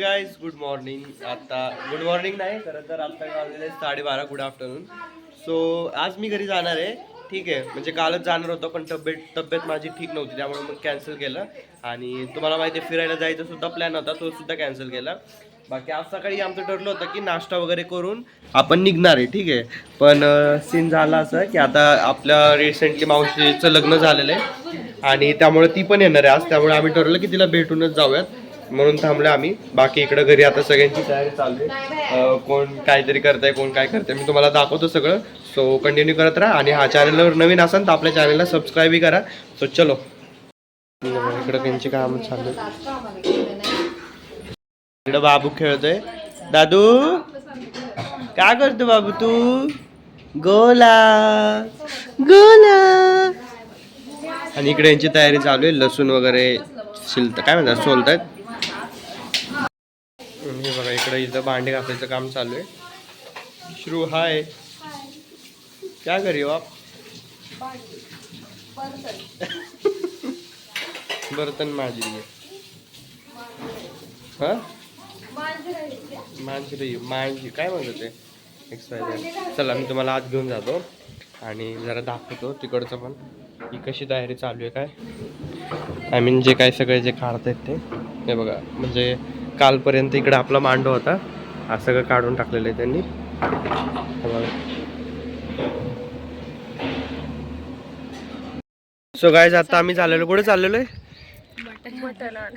Guys good morning आता good morning नाही खरं तर आत्ता वाजलेले साडेबारा गुड आफ्टरनून सो आज मी घरी जाणार आहे. ठीक आहे. म्हणजे कालच जाणार होतो पण तब्येत तब्येत माझी ठीक नव्हती त्यामुळे मग कॅन्सल केलं. आणि तुम्हाला माहिती आहे फिरायला जायचा सुद्धा प्लॅन होता तो सुद्धा कॅन्सल केला. बाकी आज सकाळी आमचं ठरलं होतं की नाश्ता वगैरे करून आपण निघणार आहे. ठीक आहे. पण सीन झाला असं की आता आपल्या रिसेंटली मावशीचं लग्न झालेलं आहे. आणि त्यामुळे ती पण येणार आहे आज. त्यामुळे आम्ही ठरवलं की तिला भेटूनच जाऊयात. म्हणून थांबलो आम्ही. बाकी इकडे घरी आता सगळ्यांची तयारी चालू आहे. कोण काहीतरी करताय कोण काय करतंय मी तुम्हाला दाखवतो सगळं. सो कंटिन्यू करत राहा आणि हा चॅनलवर नवीन असाल तर आपल्या चॅनलला सबस्क्राईबही करा. सो चलो. इकडं त्यांची काम चालू इकडं बाबू खेळतोय. दादू काय करतो बाबू तू? गोला. गोला. आणि इकडे यांची तयारी चालू आहे. लसूण वगैरे शिलत. काय म्हणतात? सोलतात. इकडे इथं भांडे घासायचं काम चालू आहे. श्रू हाय. क्या करी बाप आप? बर्तन माझी हा? मांजरी मांजी काय म्हणत ते एक्सपायर चला मी तुम्हाला आत घेऊन जातो आणि जरा दाखवतो तिकडचं पण. ही कशी तयारी चालू आहे काय? आय मीन जे काय सगळे जे काढतायत ते. हे बघा म्हणजे कालपर्यंत इकडं आपला मांडव होता. हा सगळं काढून टाकलेलं आहे त्यांनी. सो गायज आता आम्ही चाललेलो कुठे चाललेलो आहे?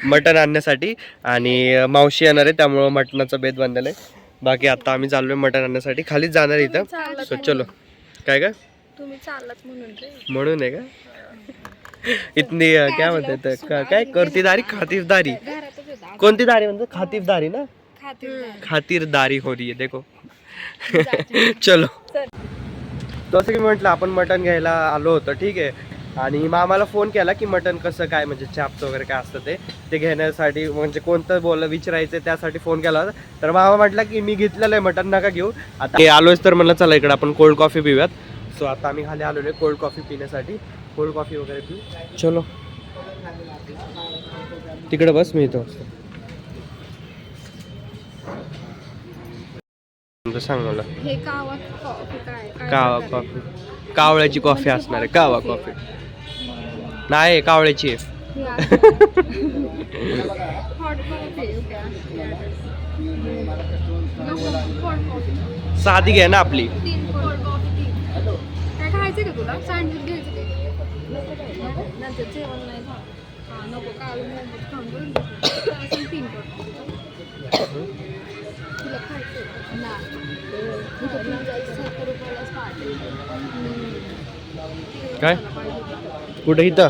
मटण आणण्यासाठी. आणि मावशी येणार आहे त्यामुळं मटणाचा बेत बांधलेला आहे. बाकी आता आम्ही चाललोय मटण आणण्यासाठी. खालीच जाणार इथं. सो चलो. काय का म्हणून आहे का? इतनी अं, काय म्हणतात का- काय करतीदारी खातिरदारी. कोणती दारी म्हणतात खातिरदारी ना? खाते खातिरदारी हो रही है देखो. चलो. जसं की म्हटलं आपण मटण घ्यायला आलो होतो ठीक आहे. आणि मामाला फोन केला की मटण कसं काय म्हणजे चापचं वगैरे काय असतं ते ते घेण्यासाठी म्हणजे कोणतं बोल विचारायचं त्यासाठी फोन केला होता. तर मामा म्हटला की मी घेतलेलं आहे मटण नका घेऊ. आता हे आलोच तर म्हणलं चला इकडे आपण कोल्ड कॉफी पिऊयात. सो आता आम्ही खाली आलेलो आहे कोल्ड कॉफी पिण्यासाठी. कोल्ड कॉफी वगैरे पिऊ? चलो. तिकडे बस मी इथं सांग मला. हे कावा कॉफी काय? काय कावा प्रकार आहे? कॉफी. कावळ्याची कॉफी असणार आहे. कावा कॉफी. नाही कावळ्याची आहे. हे आहे. Hot coffee okay hot coffee साधी घ्या ना आपली. तीन कोल्ड कॉफी तीन. काय खायचं का तुला? सँडविच घ्यायचं ते. नंतर जेवण नाही झालं हा नको काल मोमोज खाऊन बरं तीन तुला खायचं नाही रुपयालाच पाहिजे काय? कुठे इथं?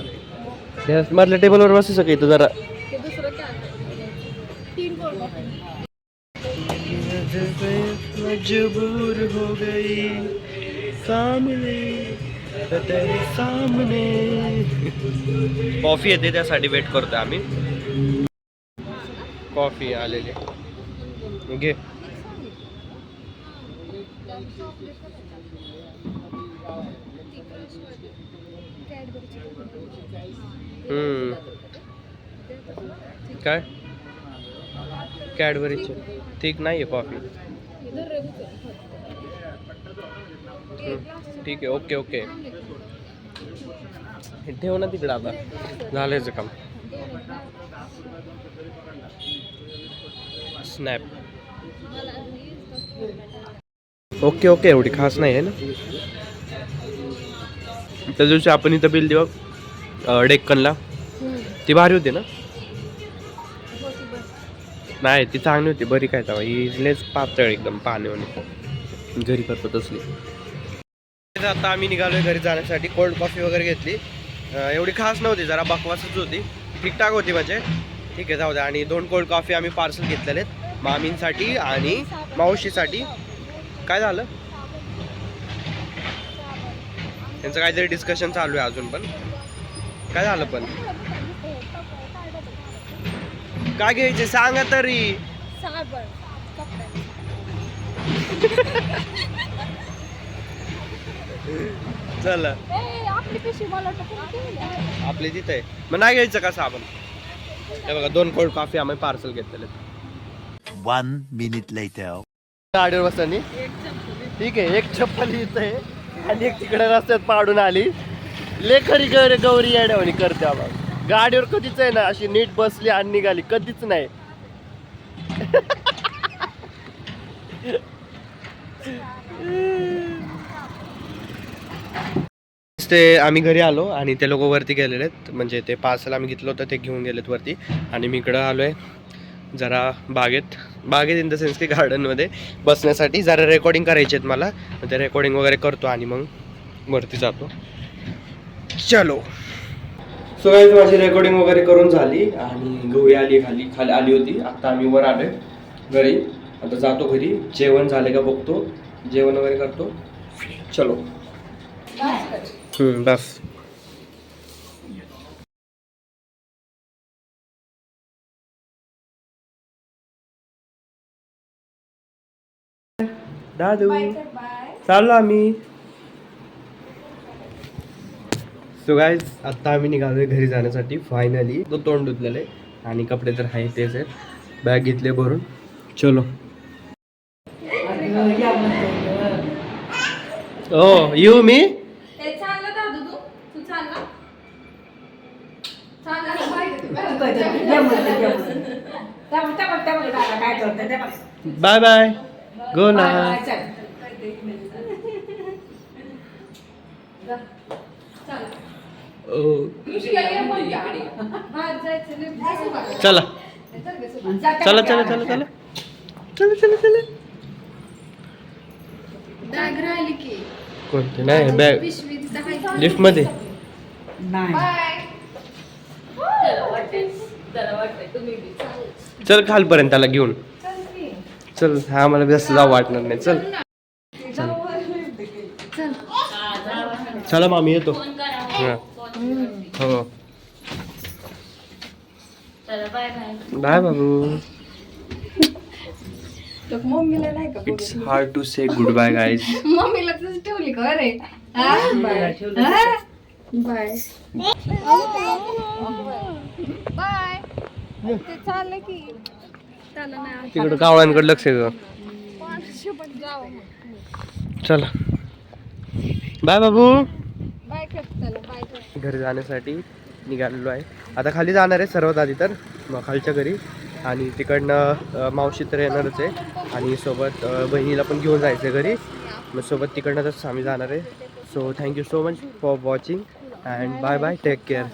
या मधल्या टेबलवर बसू सका इथं जरा. ते दुसरं काय तीन मजबूर हो गई सामने सामने। कॉफी येते त्यासाठी वेट करतो आम्ही. कॉफी आलेली. घे. काय? कॅडबरीची ठीक नाही आहे कॉफी. ठीक आहे ओके ओके. हे ठेव ना तिकडं आता. झाल्याचं काम. स्नॅप ओके ओके एवढी खास नाही आहे ना? त्या दिवशी आपण इथं बिल देऊ डेक्कनला. ती भारी होती ना? नाही ती चांगली होती. बरी काय तेव्हा. ही लेच पातळ एकदम पाणी घरी करतो तसली. आता आम्ही निघालोय घरी जाण्यासाठी. कोल्ड कॉफी वगैरे घेतली. एवढी खास नव्हती जरा बकवासच होती. ठीकठाक होती म्हणजे. ठीक आहे जाऊ द्या. आणि दोन कोल्ड कॉफी आम्ही पार्सल घेतलेले आहेत. मामींसाठी आणि मावशीसाठी. काय झालं? त्यांचं काहीतरी डिस्कशन चालू आहे अजून पण. काय झालं पण? काय घ्यायचे? सांगा तरी. चला. ए आपली तिथे आहे. मग नाही घ्यायचं का साबण हे बघा दोन कोल्ड कॉफी आम्ही पार्सल घेतलेले One minute later. गाडीवर बसतानी ठीक आहे एक चप्पल इथं आहे आणि एक तिकडे रस्त्यात पाडून आली. लेखरी गौरी गौरी येण्यावानी करते आम्हाला गाडीवर कधीच आहे ना अशी नीट बसली आणि निघाली. कधीच नाही. ते आम्ही घरी आलो आणि ते लोक वरती गेलेले आहेत. म्हणजे ते पार्सल आम्ही घेतलं होतं ते घेऊन गेलेत वरती. आणि मी इकडं आलो आहे जरा बागेत बागेत इन द सेन्स की गार्डनमध्ये बसण्यासाठी. जरा रेकॉर्डिंग करायची आहेत मला. ते रेकॉर्डिंग वगैरे करतो आणि मग वरती जातो. चलो. सो गाईज माझी रेकॉर्डिंग वगैरे करून झाली आणि गौरी आली खाली. खाली आली होती. आत्ता आम्ही वर आलो घरी. आता जातो घरी. जेवण झाले का बघतो. जेवण वगैरे करतो. चलो. हम्म, बस. दादू. चाललो आम्ही. सो गाईज आत्ता आम्ही निघालोय घरी जाण्यासाठी फायनली तो तोंड धुतलेलं आहे आणि कपडे तर आहे तेच आहेत. बॅग घेतले भरून. चलो. ओ येऊ मी? बाय बाय गो ना चला चला चला चला चला चला चला चला बॅग की कोणते नाही बॅग. लिफ्ट मध्ये बाय चल खालपर्यंत त्याला घेऊन. चल हा मला जास्त जाऊ वाटणार नाही. चल. चल. चला मामी येतो. हा. हो. बाय बाबू. मम्मीला नाही का it's hard to say goodbye guys मम्मीला तसं ठेवली का? रे बाय. बाय. बाय ते चाललं की चाललं नाही तिकडं कावळ्यांकडे लक्ष द्या जावं चला. बाय बाबू. बाय कर चला बाय कर. घरी जाण्यासाठी निघालेलो आहे. आता खाली जाणार आहे सर्वात आधी तर मग खालच्या घरी. आणि तिकडनं अ, मावशी तर येणारच आहे. आणि सोबत अ, बहिणीला पण घेऊन जायचं आहे घरी. मग सोबत तिकडनं तसं आम्ही जाणार आहे. So thank you so much for watching and bye bye take care